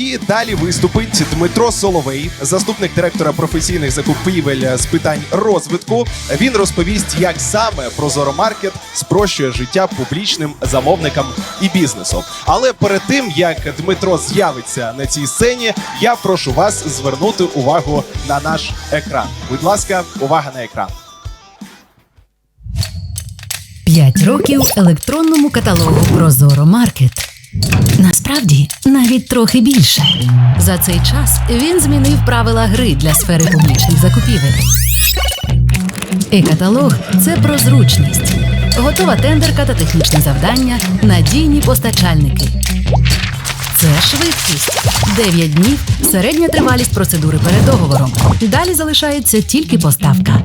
І далі виступить Дмитро Соловей, заступник директора професійних закупівель з питань розвитку. Він розповість, як саме Прозоро Маркет спрощує життя публічним замовникам і бізнесу. Але перед тим як Дмитро з'явиться на цій сцені, я прошу вас звернути увагу на наш екран. Будь ласка, увага на екран. П'ять років електронному каталогу Прозоро Маркет. Насправді навіть трохи більше. За цей час він змінив правила гри для сфери публічних закупівель. E-каталог це про зручність, готова тендерка та технічне завдання, надійні постачальники. Це швидкість. 9 днів середня тривалість процедури перед договором. Далі залишається тільки поставка.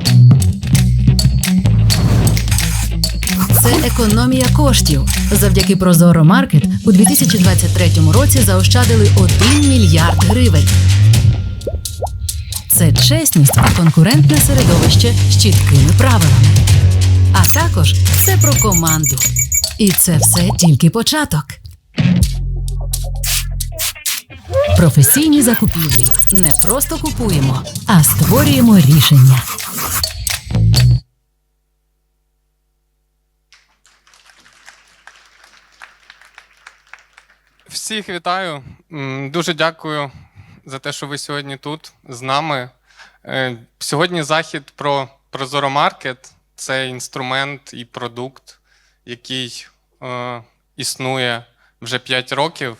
Це економія коштів. Завдяки Прозоро Маркет у 2023 році заощадили 1 мільярд гривень. Це чесність та конкурентне середовище з чіткими правилами. А також це про команду. І це все тільки початок. Професійні закупівлі не просто купуємо, а створюємо рішення. Всіх вітаю. Дуже дякую за те, що ви сьогодні тут з нами. Е, Сьогодні захід про Прозоро Маркет це інструмент і продукт, який е, існує вже 5 років.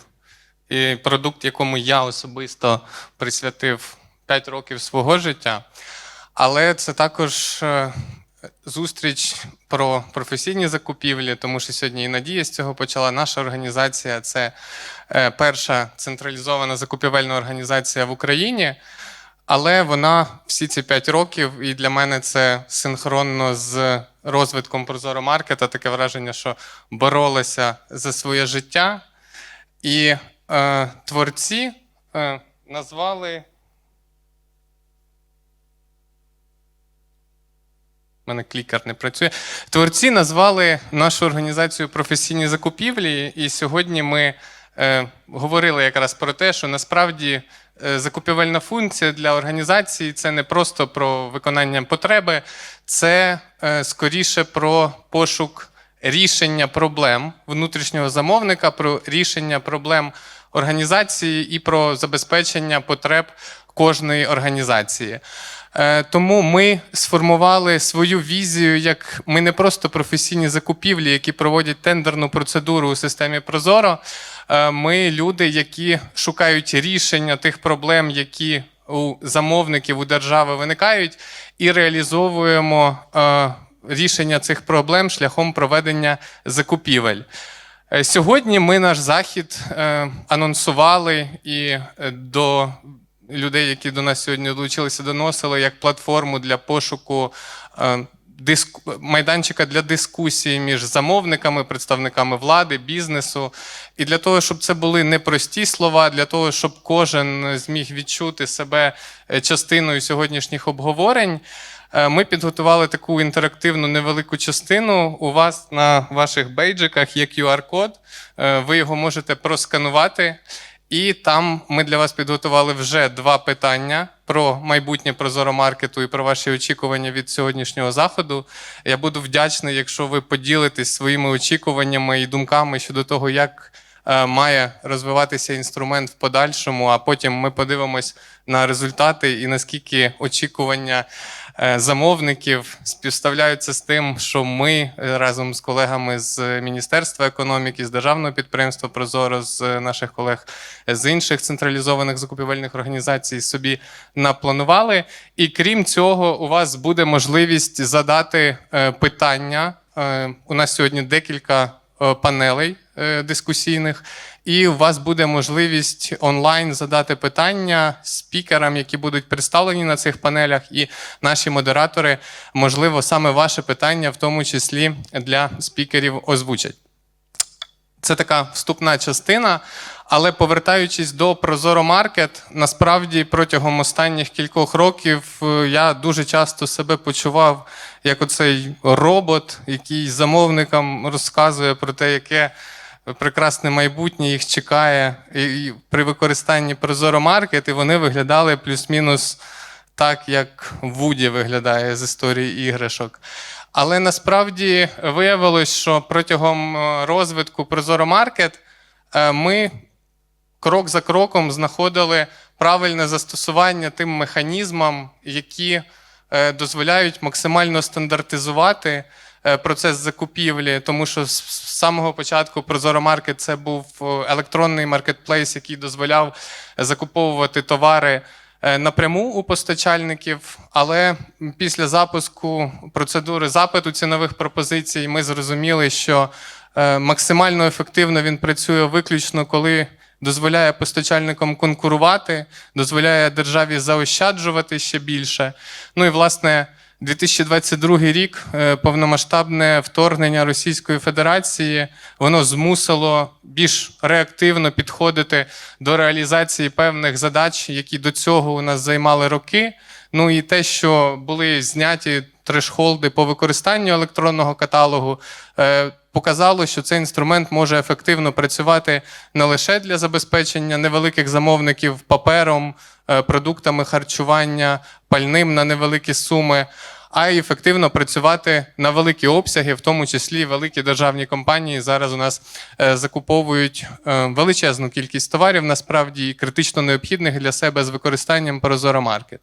І продукт, якому я особисто присвятив 5 років свого життя. Але це також е, зустріч про професійні закупівлі, тому що сьогодні і Надія з цього почала. Наша організація це е, перша централізована закупівельна організація в Україні. Але вона всі ці 5 років, і для мене це синхронно з розвитком Прозоро Маркета, таке враження, що боролася за своє життя. І е, творці е, назвали Мене клікер не працює. Творці назвали нашу організацію професійні закупівлі, і сьогодні ми е, говорили якраз про те, що насправді е, закупівельна функція для організації це не просто про виконання потреби, це е, скоріше про пошук рішення проблем внутрішнього замовника, про рішення проблем організації і про забезпечення потреб кожної організації. Е, Тому ми сформували свою візію, як ми не просто професійні закупівлі, які проводять тендерну процедуру у системі Прозоро. Е, Ми люди, які шукають рішення тих проблем, які у замовників у держави виникають, і реалізовуємо е, рішення цих проблем шляхом проведення закупівель. Сьогодні ми наш захід анонсували і до людей, які до нас сьогодні долучилися, доносили як платформу для пошуку е, майданчика для дискусії між замовниками, представниками влади, бізнесу. І для того, щоб це були не прості слова, для того, щоб кожен зміг відчути себе е, частиною сьогоднішніх обговорень. Е, Ми підготували таку інтерактивну невелику частину. У вас на ваших бейджиках є QR-код. Ви його можете просканувати. І там ми для вас підготували вже два питання про майбутнє Прозоро маркету і про ваші очікування від сьогоднішнього заходу. Я буду вдячний, якщо ви поділитесь своїми очікуваннями і думками щодо того, як е, має розвиватися інструмент в подальшому, а потім ми подивимось на результати і наскільки очікування замовників співставляються з тим, що ми е, разом з колегами з Міністерства економіки, з державного підприємства Прозоро, з е, наших колег з інших централізованих закупівельних організацій собі напланували. І крім цього, у вас буде можливість задати е, питання. Е, У нас сьогодні декілька е, панелей е, дискусійних, і у вас буде можливість онлайн задати питання спікерам, які будуть представлені на цих панелях, і наші модератори, можливо, саме ваше питання, в тому числі для спікерів, озвучать. Це така вступна частина. Але повертаючись до Прозоро Маркет, насправді протягом останніх кількох років е, я дуже часто себе почував як оцей робот, який замовникам розказує про те, яке прекрасне майбутнє їх чекає і, при використанні Прозоро Маркет, і вони виглядали плюс-мінус так, як Вуді виглядає з історії іграшок. Але насправді виявилось, що протягом е, розвитку Прозоро Маркет е, ми крок за кроком знаходили правильне застосування тим механізмам, які е, дозволяють максимально стандартизувати процес закупівлі, тому що з самого початку Прозоро Маркет це був е, електронний маркетплейс, який дозволяв закуповувати товари е, напряму у постачальників. Але після запуску процедури запиту цінових пропозицій ми зрозуміли, що е, максимально ефективно він працює виключно коли дозволяє постачальникам конкурувати, дозволяє державі заощаджувати ще більше. Ну і власне. 2022 рік е, повномасштабне вторгнення Російської Федерації воно змусило більш реактивно підходити до реалізації певних задач, які до цього у нас займали роки. Ну і те, що були зняті трешхолди по використанню електронного каталогу, е, показало, що цей інструмент може ефективно працювати не лише для забезпечення невеликих замовників папером, продуктами харчування, пальним на невеликі суми. А й ефективно працювати на великі обсяги, в тому числі великі державні компанії зараз у нас е, закуповують е, величезну кількість товарів, насправді і критично необхідних для себе з використанням Прозоро Маркет.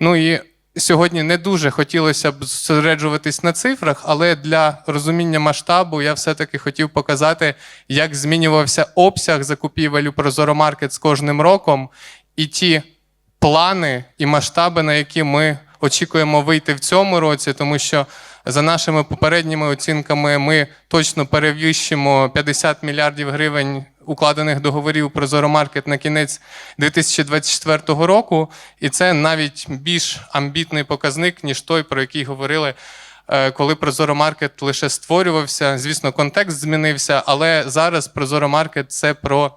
Ну і сьогодні не дуже хотілося б зосереджуватись на цифрах, але для розуміння масштабу я все-таки хотів показати, як змінювався обсяг закупівель у Прозоро Маркет з кожним роком, і ті плани і масштаби, на які ми очікуємо вийти в цьому році, тому що за нашими попередніми оцінками ми точно перевищимо 50 мільярдів гривень укладених договорів про Зоромаркет на кінець 2024 року, і це навіть більш амбітний показник, ніж той, про який говорили. е, Коли Прозоро Маркет лише створювався, звісно, контекст змінився, але зараз Прозоро Маркет це про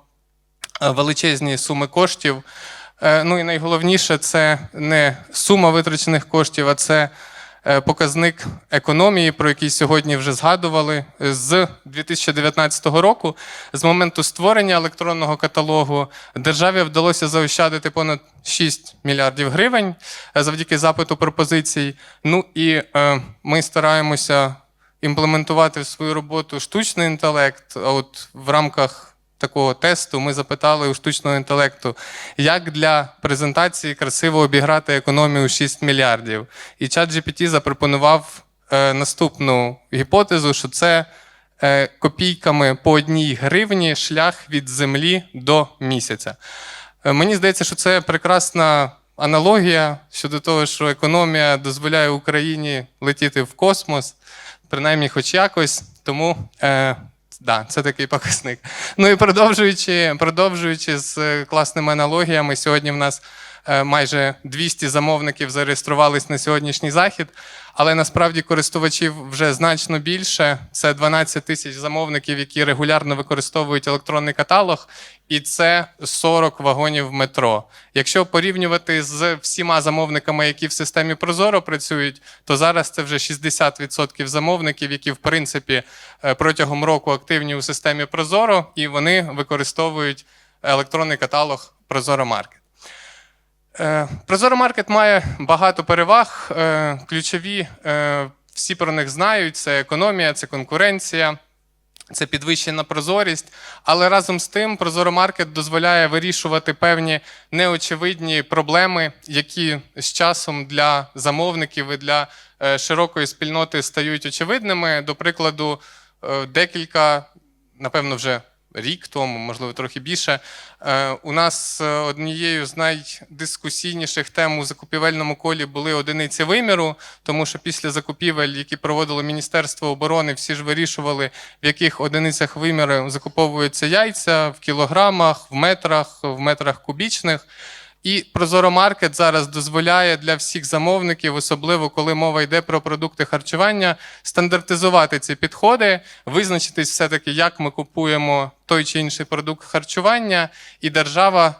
е, величезні суми коштів. Е, Ну і найголовніше це не сума витрачених коштів, а це е, показник економії, про який сьогодні вже згадували. З 2019 року, з моменту створення електронного каталогу, державі вдалося заощадити понад 6 мільярдів гривень е, завдяки запиту пропозицій. Ну і ми стараємося імплементувати в свою роботу штучний інтелект. От в рамках такого тесту ми запитали у штучного інтелекту, як для презентації красиво обіграти економію 6 мільярдів. І ChatGPT запропонував е, наступну гіпотезу, що це е, копійками по одній гривні шлях від землі до місяця. Е, Мені здається, що це прекрасна аналогія щодо того, що економія дозволяє Україні летіти в космос, принаймні, хоч якось. Тому е, да, це такий показник. Ну і продовжуючи, продовжуючи з е, класними аналогіями, сьогодні в нас майже 200 замовників зареєструвались на сьогоднішній захід, але насправді користувачів вже значно більше. Це 12 тисяч замовників, які регулярно використовують електронний каталог, і це 40 вагонів метро. Якщо порівнювати з всіма замовниками, які в системі Прозоро працюють, то зараз це вже 60% замовників, які в принципі е, протягом року активні у системі Прозоро, і вони використовують електронний каталог Прозоро Маркет. Е, Прозоро Маркет має багато переваг. Е, Ключові е, всі про них знають: це економія, це конкуренція. Це підвищена прозорість, але разом з тим Прозоро Маркет дозволяє вирішувати певні неочевидні проблеми, які з часом для замовників і для широкої спільноти стають очевидними. До прикладу, декілька, напевно, вже рік тому, можливо, трохи більше. е, У нас е, однією з найдискусійніших тем у закупівельному колі були одиниці виміру, тому що після закупівель, які проводило Міністерство оборони, всі ж вирішували, в яких одиницях виміру закуповуються яйця в кілограмах, в метрах, в метрах кубічних. І Прозоро Маркет зараз дозволяє для всіх замовників, особливо коли мова йде про продукти харчування, стандартизувати ці підходи, визначитись все-таки, як ми купуємо той чи інший продукт харчування, і держава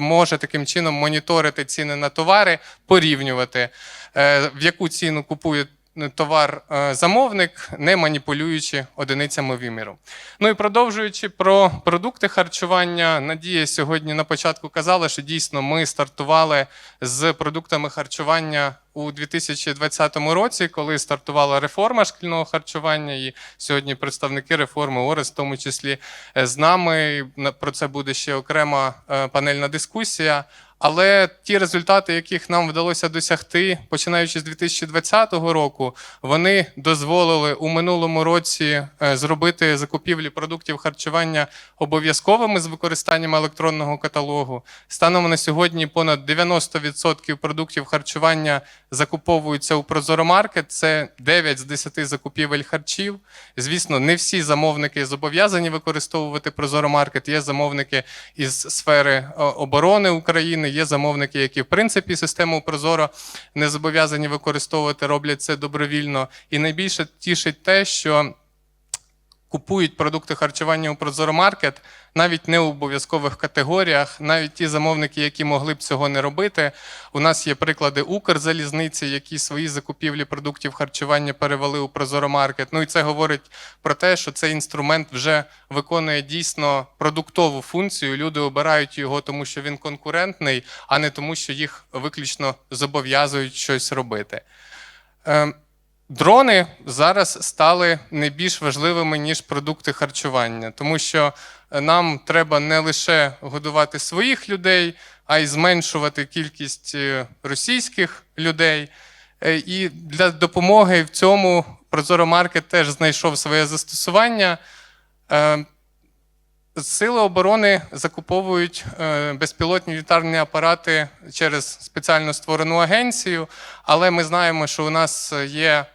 може таким чином моніторити ціни на товари, порівнювати, е, в яку ціну купують товар е, замовник, не маніпулюючи одиницями виміру. Ну і продовжуючи про продукти харчування, Надія сьогодні на початку казала, що дійсно ми стартували з продуктами харчування у 2020 році, коли стартувала реформа шкільного харчування, і сьогодні представники реформи ОРЕС, в тому числі е, з нами. На- Про це буде ще окрема е, панельна дискусія. Але ті результати, яких нам вдалося досягти, починаючи з 2020 року, вони дозволили у минулому році е, зробити закупівлі продуктів харчування обов'язковими з використанням електронного каталогу. Станом на сьогодні понад 90% продуктів харчування закуповуються у Прозоромаркет. Це 9 з 10 закупівель харчів. Звісно, не всі замовники зобов'язані використовувати Прозоромаркет. Є замовники із сфери оборони України, є замовники, які в принципі систему Прозоро не зобов'язані використовувати, роблять це добровільно. І найбільше тішить те, що купують продукти харчування у Прозоромаркет навіть не у обов'язкових категоріях, навіть ті замовники, які могли б цього не робити. У нас є приклади Укрзалізниці, які свої закупівлі продуктів харчування перевели у Прозоромаркет. Ну і це говорить про те, що цей інструмент вже виконує дійсно продуктову функцію. Люди обирають його, тому що він конкурентний, а не тому, що їх виключно зобов'язують щось робити. Дрони зараз стали не більш важливими, ніж продукти харчування, тому що е, нам треба не лише годувати своїх людей, а й зменшувати кількість е, російських людей. Е, І для допомоги в цьому Прозоромаркет теж знайшов своє застосування. Сили оборони закуповують безпілотні літарні апарати через спеціально створену агенцію, але ми знаємо, що у нас є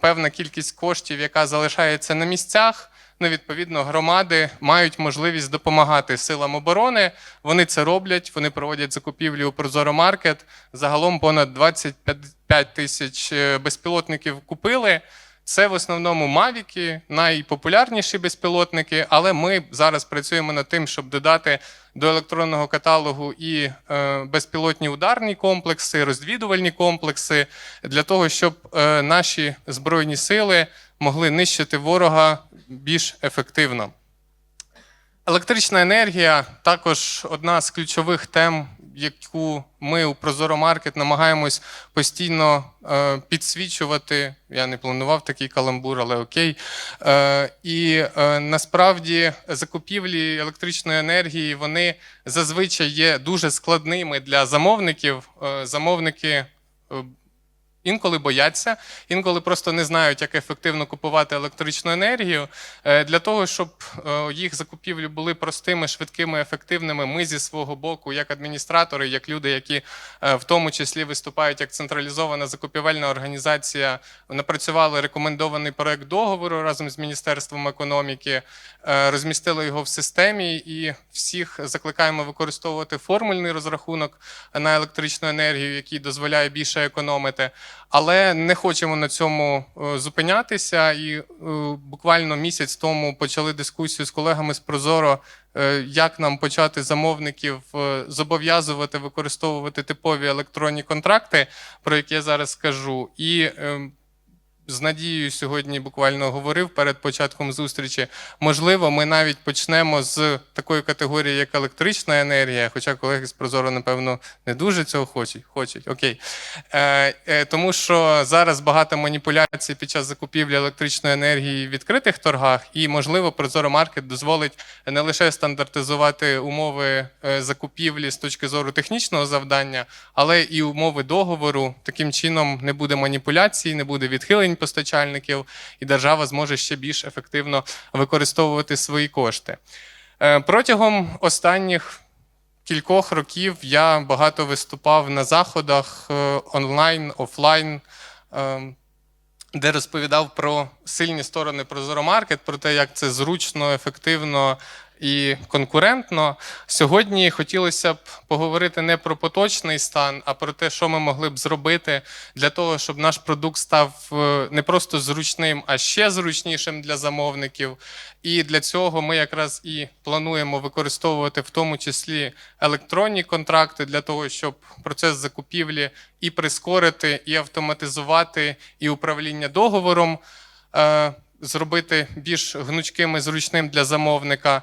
певна кількість коштів, яка залишається на місцях. Ну, відповідно, громади мають можливість допомагати силам оборони. Вони це роблять, вони проводять закупівлі у Прозоромаркет. Загалом понад 25 тисяч е, безпілотників купили. Це в основному мавіки, найпопулярніші безпілотники, але ми зараз працюємо над тим, щоб додати до електронного каталогу і е, безпілотні ударні комплекси, розвідувальні комплекси для того, щоб е, наші збройні сили могли нищити ворога більш ефективно. Електрична енергія також одна з ключових тем, яку ми у Прозоромаркет намагаємось постійно е, підсвічувати. Я не планував такий каламбур, але окей. Е, і е, насправді закупівлі електричної енергії вони зазвичай є дуже складними для замовників. Замовники. Інколи бояться, інколи просто не знають, як ефективно купувати електричну енергію. Е, Для того, щоб е, їх закупівлі були простими, швидкими, ефективними, ми зі свого боку, як адміністратори, як люди, які е, в тому числі виступають як централізована закупівельна організація, напрацювали рекомендований проект договору разом з Міністерством економіки, розмістили його в системі і всіх закликаємо використовувати формульний розрахунок на електричну енергію, який дозволяє більше економити. Але не хочемо на цьому е, зупинятися. І е, буквально місяць тому почали дискусію з колегами з Прозоро, е, як нам почати замовників зобов'язувати використовувати типові електронні контракти, про які я зараз скажу. І е, з Надією сьогодні буквально говорив перед початком зустрічі. Можливо, ми навіть почнемо з такої категорії, як електрична енергія, хоча колеги з Прозоро, напевно, не дуже цього хочуть. хочуть. Окей. Е, е, тому що зараз багато маніпуляцій під час закупівлі електричної енергії в відкритих торгах, і, можливо, Прозоро Маркет дозволить не лише стандартизувати умови е, закупівлі з точки зору технічного завдання, але і умови договору. Таким чином не буде маніпуляцій, не буде відхилень постачальників, і держава зможе ще більш ефективно використовувати свої кошти. Е, Протягом останніх кількох років я багато виступав на заходах е, онлайн, офлайн, е, де розповідав про сильні сторони Прозоромаркет, про те, як це зручно, ефективно і конкурентно. Сьогодні хотілося б поговорити не про поточний стан, а про те, що ми могли б зробити для того, щоб наш продукт став е, не просто зручним, а ще зручнішим для замовників. І для цього ми якраз і плануємо використовувати в тому числі електронні контракти для того, щоб процес закупівлі і прискорити, і автоматизувати, і управління договором е, зробити більш гнучким і зручним для замовника.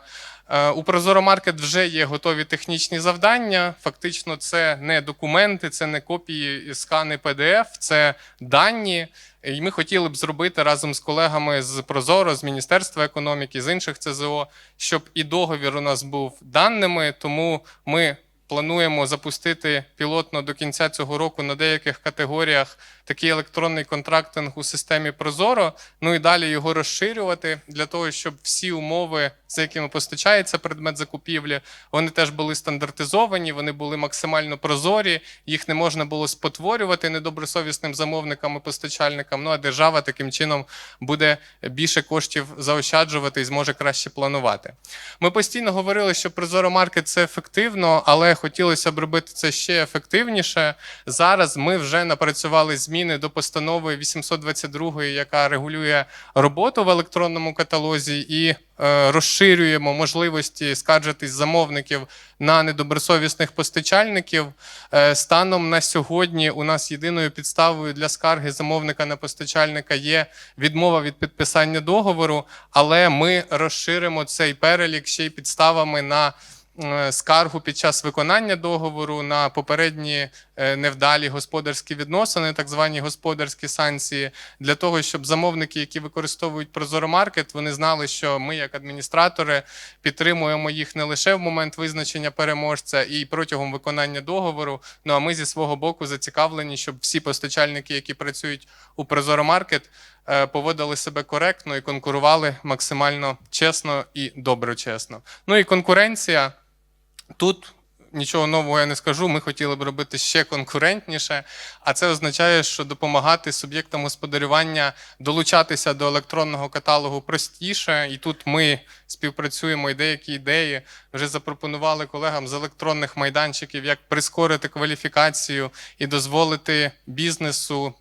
Е, У Прозоро Маркет вже є готові технічні завдання. Фактично, це не документи, це не копії скани PDF, це дані. І ми хотіли б зробити разом з колегами з Прозоро, з Міністерства економіки, з інших ЦЗО, щоб і договір у нас був даними. Тому ми плануємо запустити пілотно до кінця цього року на деяких категоріях такий електронний контрактинг у системі Прозоро. Ну і далі його розширювати для того, щоб всі умови, за якими постачається предмет закупівлі, вони теж були стандартизовані, вони були максимально прозорі, їх не можна було спотворювати недобросовісним замовникам і постачальникам. Ну а держава таким чином буде більше коштів заощаджувати і зможе краще планувати. Ми постійно говорили, що Прозоро Маркет це ефективно, але хотілося б робити це ще ефективніше. Зараз ми вже напрацювали зміни до постанови 822, яка регулює роботу в електронному каталозі, і е, розширюємо можливості скаржитись замовників на недобросовісних постачальників. Е, станом на сьогодні у нас єдиною підставою для скарги замовника на постачальника є відмова від підписання договору, але ми розширимо цей перелік ще й підставами на е, скаргу під час виконання договору на попередні невдалі господарські відносини, так звані господарські санкції, для того, щоб замовники, які використовують Прозоромаркет, вони знали, що ми, як адміністратори, підтримуємо їх не лише в момент визначення переможця і протягом виконання договору. Ну а ми зі свого боку зацікавлені, щоб всі постачальники, які працюють у Прозоромаркет, е, поводили себе коректно і конкурували максимально чесно і доброчесно. Ну і конкуренція. Тут нічого нового я не скажу. Ми хотіли б робити ще конкурентніше, а це означає, що допомагати суб'єктам господарювання долучатися до електронного каталогу простіше. І тут ми співпрацюємо і деякі ідеї вже запропонували колегам з електронних майданчиків, як прискорити кваліфікацію і дозволити бізнесу.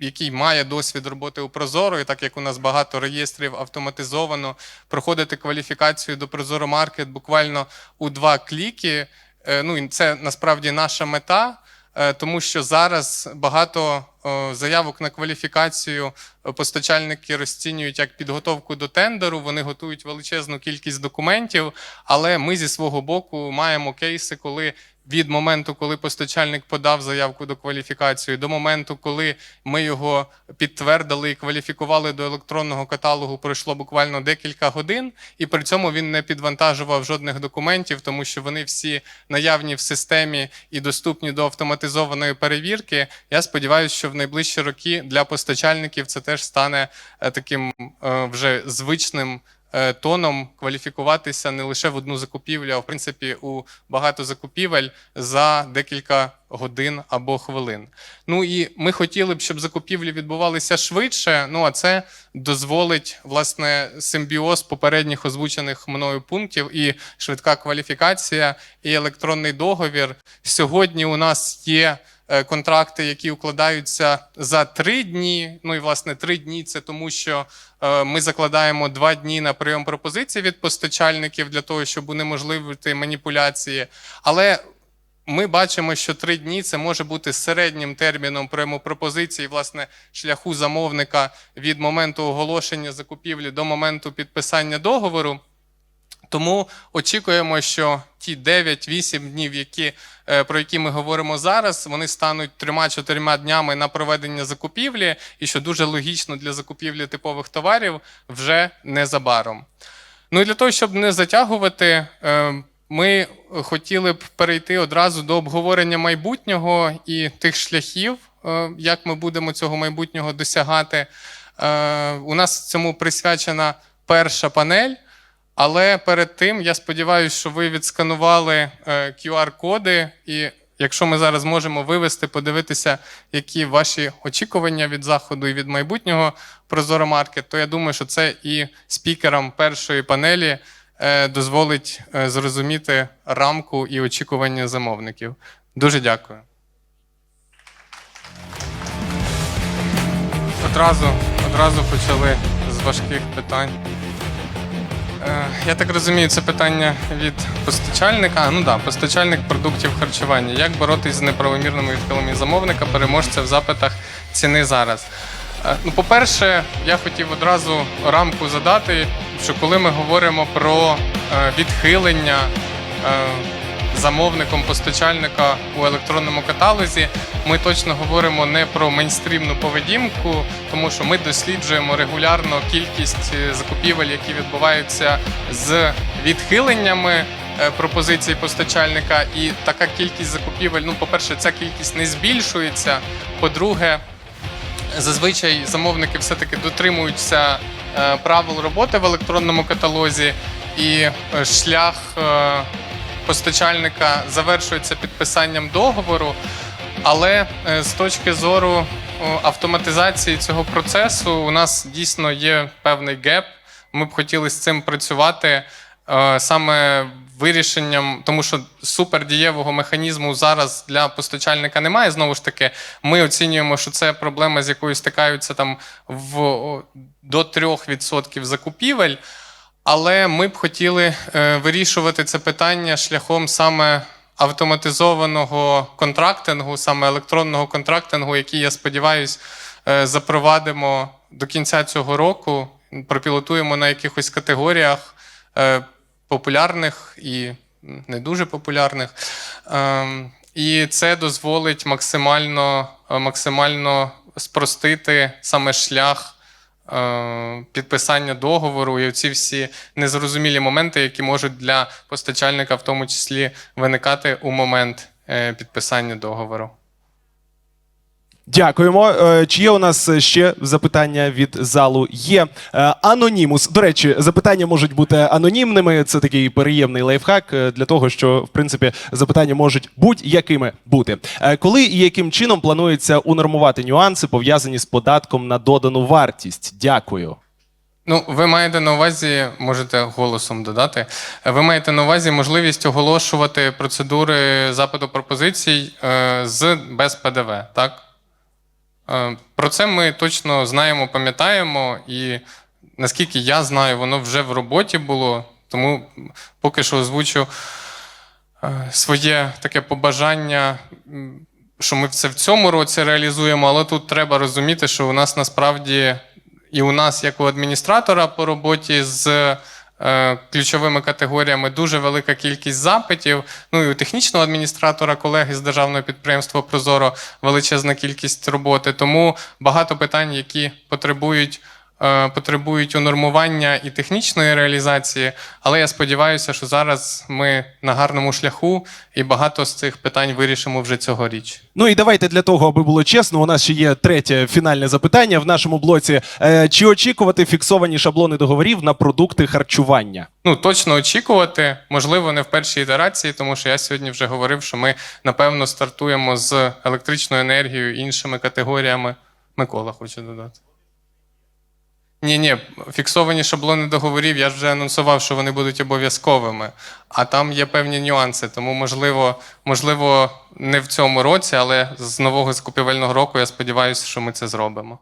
Який має досвід роботи у Прозоро, і так як у нас багато реєстрів автоматизовано, проходити кваліфікацію до Прозоро Маркет буквально у два кліки. Е, Ну і це насправді наша мета, е, тому що зараз багато е, заявок на кваліфікацію постачальники розцінюють як підготовку до тендеру. Вони готують величезну кількість документів, але ми зі свого боку маємо кейси, коли від моменту, коли постачальник подав заявку до кваліфікації, до моменту, коли ми його підтвердили і кваліфікували до електронного каталогу, пройшло буквально декілька годин, і при цьому він не підвантажував жодних документів, тому що вони всі наявні в системі і доступні до автоматизованої перевірки. Я сподіваюся, що в найближчі роки для постачальників це теж стане е, таким е, вже звичним тоном кваліфікуватися не лише в одну закупівлю, а в принципі у багато закупівель за декілька годин або хвилин. Ну і ми хотіли б, щоб закупівлі відбувалися швидше. Ну а це дозволить власне симбіоз попередніх озвучених мною пунктів і швидка кваліфікація, і електронний договір. Сьогодні у нас є е, контракти, які укладаються за три дні. Ну і власне три дні це тому, що е, ми закладаємо два дні на прийом пропозицій від постачальників для того, щоб унеможливити маніпуляції. Але ми бачимо, що три дні це може бути середнім терміном прийому пропозиції, власне, шляху замовника від моменту оголошення закупівлі до моменту підписання договору. Тому очікуємо, що ті 9-8 днів, які, е, про які ми говоримо зараз, вони стануть трьома-чотирма днями на проведення закупівлі, і що дуже логічно для закупівлі типових товарів вже незабаром. Ну і для того, щоб не затягувати, е, ми хотіли б перейти одразу до обговорення майбутнього і тих шляхів, е, як ми будемо цього майбутнього досягати. У нас цьому присвячена перша панель. Але перед тим я сподіваюся, що ви відсканували е, QR-коди, і якщо ми зараз можемо вивести, подивитися, які ваші очікування від заходу і від майбутнього Прозоро Маркет, то я думаю, що це і спікерам першої панелі е, дозволить е, зрозуміти рамку і очікування замовників. Дуже дякую. Одразу, одразу почали з важких питань. Е, Я так розумію, це питання від постачальника. А, ну да, постачальник продуктів харчування. Як боротись з неправомірними відхилами замовника, переможця в запитах ціни зараз? Е, Ну, по-перше, я хотів одразу рамку задати, що коли ми говоримо про е, відхилення замовником постачальника у електронному каталозі, ми точно говоримо не про мейнстрімну поведінку, тому що ми досліджуємо регулярно кількість е, закупівель, які відбуваються з відхиленнями е, пропозицій постачальника, і така кількість закупівель. Ну, по-перше, ця кількість не збільшується. По-друге, зазвичай замовники все-таки дотримуються е, правил роботи в електронному каталозі, і шлях постачальника завершується підписанням договору. Але е, з точки зору автоматизації цього процесу, у нас дійсно є певний геп. Ми б хотіли з цим працювати е, саме вирішенням, тому що супердієвого механізму зараз для постачальника немає. Знову ж таки, ми оцінюємо, що це проблема, з якою стикаються там в до 3% закупівель. Але ми б хотіли е, вирішувати це питання шляхом саме автоматизованого контрактингу, саме електронного контрактингу, який, я сподіваюся, е, запровадимо до кінця цього року, пропілотуємо на якихось категоріях е, популярних і не дуже популярних. Ем, І це дозволить максимально, максимально спростити саме шлях підписання договору і оці всі незрозумілі моменти, які можуть для постачальника в тому числі виникати у момент е, підписання договору. Дякуємо. Е, Чи є у нас ще запитання від залу? Є Е, анонімус. До речі, запитання можуть бути анонімними. Це такий приємний лайфхак е, для того, що в принципі запитання можуть будь-якими бути. Е, Коли і яким чином планується унормувати нюанси, пов'язані з податком на додану вартість? Дякую. Ну, ви маєте на увазі, можете голосом додати. е, Ви маєте на увазі можливість оголошувати процедури запиту пропозицій е, з без ПДВ, так? Е, Про це ми точно знаємо, пам'ятаємо, і наскільки я знаю, воно вже в роботі було, тому поки що озвучу е, своє таке побажання, що ми це в цьому році реалізуємо, але тут треба розуміти, що у нас насправді і у нас, як у адміністратора по роботі з ключовими категоріями, дуже велика кількість запитів. Ну і у технічного адміністратора, колеги з державного підприємства Прозоро величезна кількість роботи. Тому багато питань, які потребують. Е, Потребують унормування і технічної реалізації, але я сподіваюся, що зараз ми на гарному шляху і багато з цих питань вирішимо вже цьогоріч. Ну і давайте для того, аби було чесно, у нас ще є третє фінальне запитання в нашому блоці. Е, Чи очікувати фіксовані шаблони договорів на продукти харчування? Ну, точно очікувати, можливо, не в першій ітерації, тому що я сьогодні вже говорив, що ми напевно стартуємо з електричною енергією іншими категоріями. Микола хоче додати. Ні, ні, фіксовані шаблони договорів, я ж вже анонсував, що вони будуть обов'язковими. А там є певні нюанси, тому можливо, можливо, не в цьому році, але з нового закупівельного року я сподіваюся, що ми це зробимо.